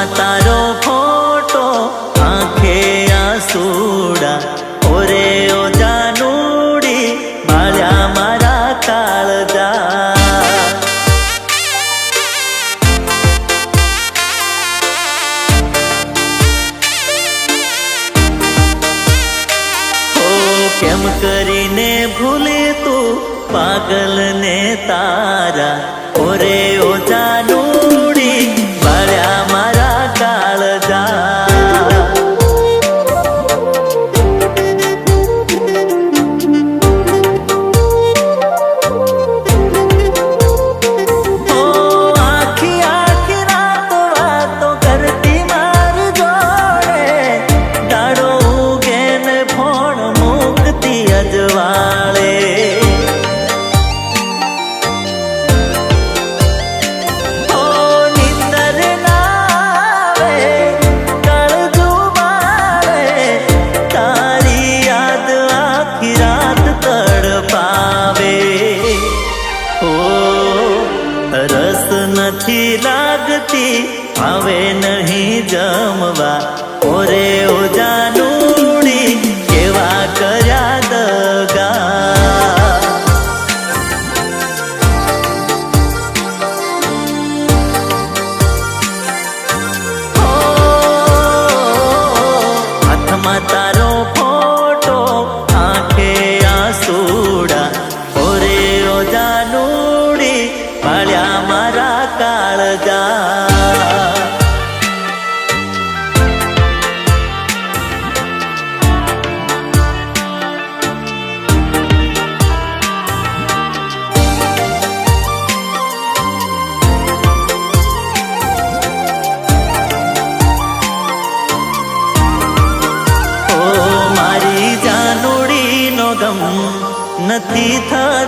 માં તારો ફોટો આંખે આસુડા. ઓરે ઓ જાનુડી માળ્યા મારા કાળદા. કેમ કરીને ભૂલે તું પાગલ ને તારા? ઓરે ઓ જાનુડી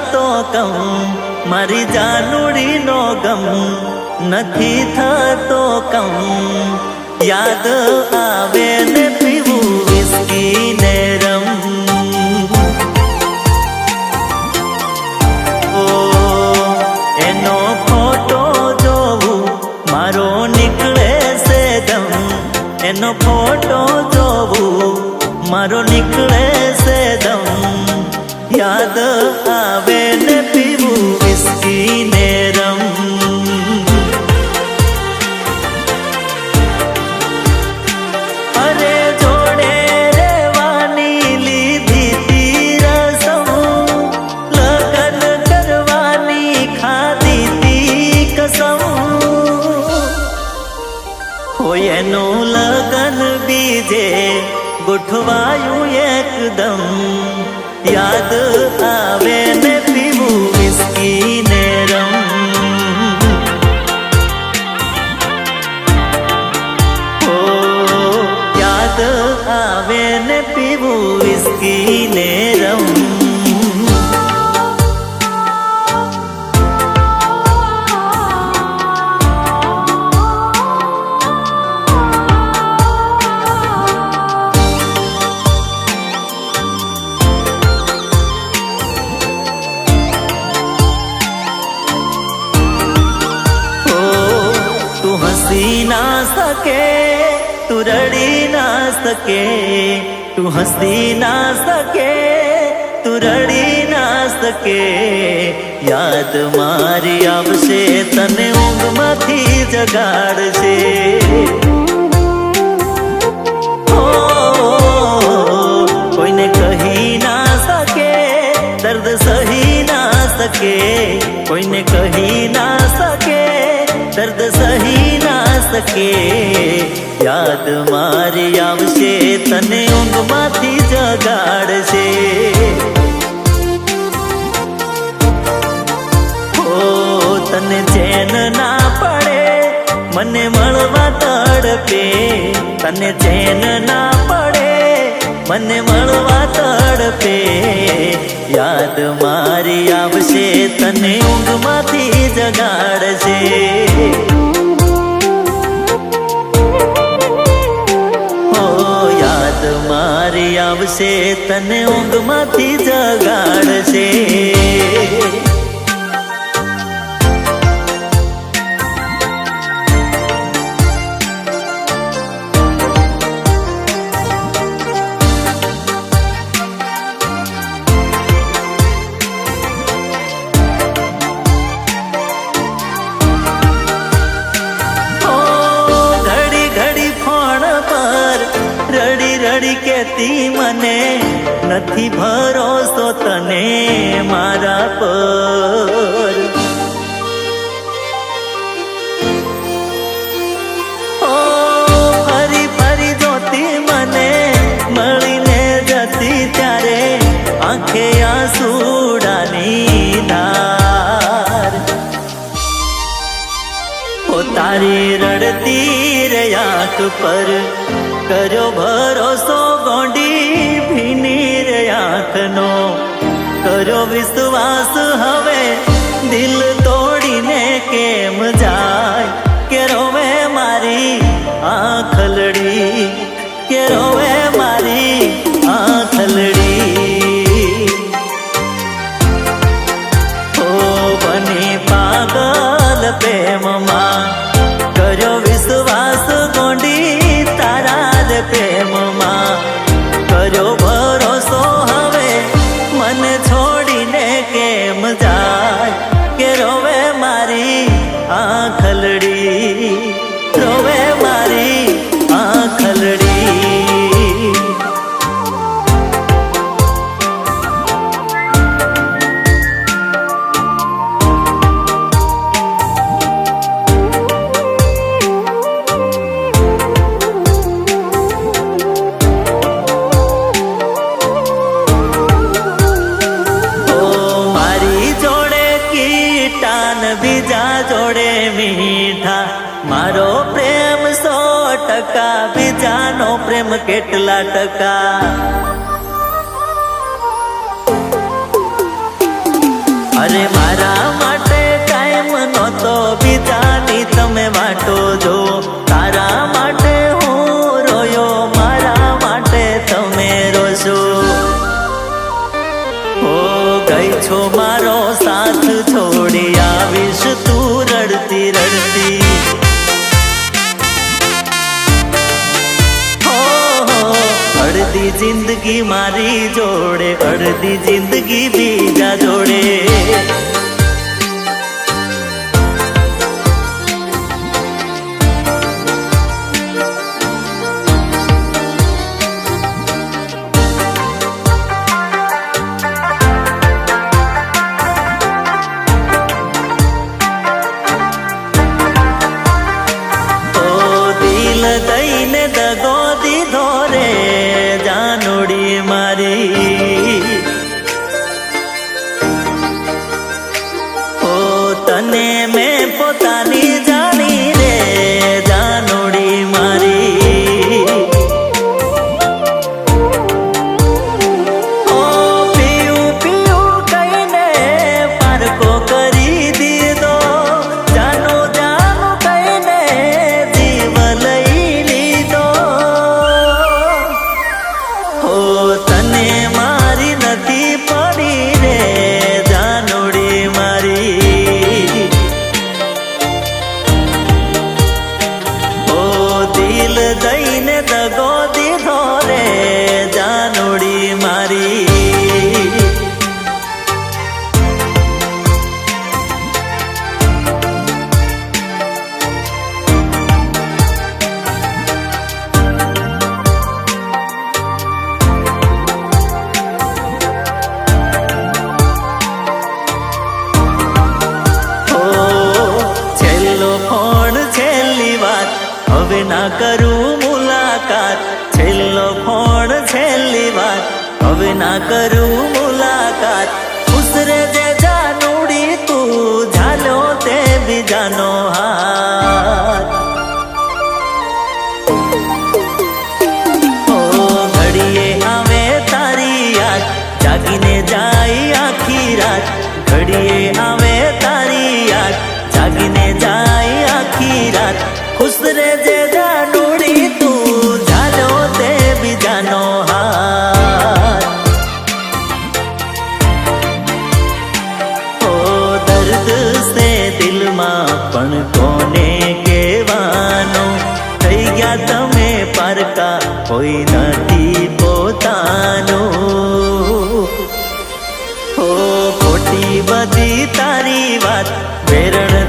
થતો કમ મારી જાનુડીનો ગમ નથી થતો કમ. યાદ આવે ને પીવું વિસ્કી રમ ઓ, એનો ફોટો જોવું મારો નીકળે છે એનો ફોટો જોવું મારો નીકળે છે દમ યાદ આવે ને પીવું વિસ્કી ને રમ અરે જોડે રેવાની લીધી તી રસમ લગન કરવાની ખાધી તી કસમ હોય એનું લગન બીજે ગોઠવાયું એકદમ. યાદ આવે રડી ના સકે તું હસી ના સકે તું રડી ના સકે યાદ મારી આવશે તને ઊંઘમાંથી જગાડશે શકે યાદ મારી આવશે તને ઊંઘમાંથી જગાડશે ઓ તને ચેન ના પડે મને મળવા તડપે તને ચેન ના પડે મને મળવા તડપે યાદ મારી આવશે તને ઊંઘમાંથી જગાડશે યાદ મારી આવશે તને ઊંઘમાંથી જગાડશે. ભરોસો તને મારા પર. ફરી ફરી જોતી મને, મળીને જતી ત્યારે આંખે આંસુડાની ધાર ઓ, તારી રડતી રહ્યા આંખ પર કર્યો ભરોસો ગોંડી નાથનો કરો વિશ્વાસ હવે દિલ கேட்டுலாட்டக்கா. અડધી જિંદગી મારી જોડે અડધી જિંદગી બીજા જોડે ના કરું કોઈ નથી પોતાનો. હો ખોટી બધી તારી વાત વેરણ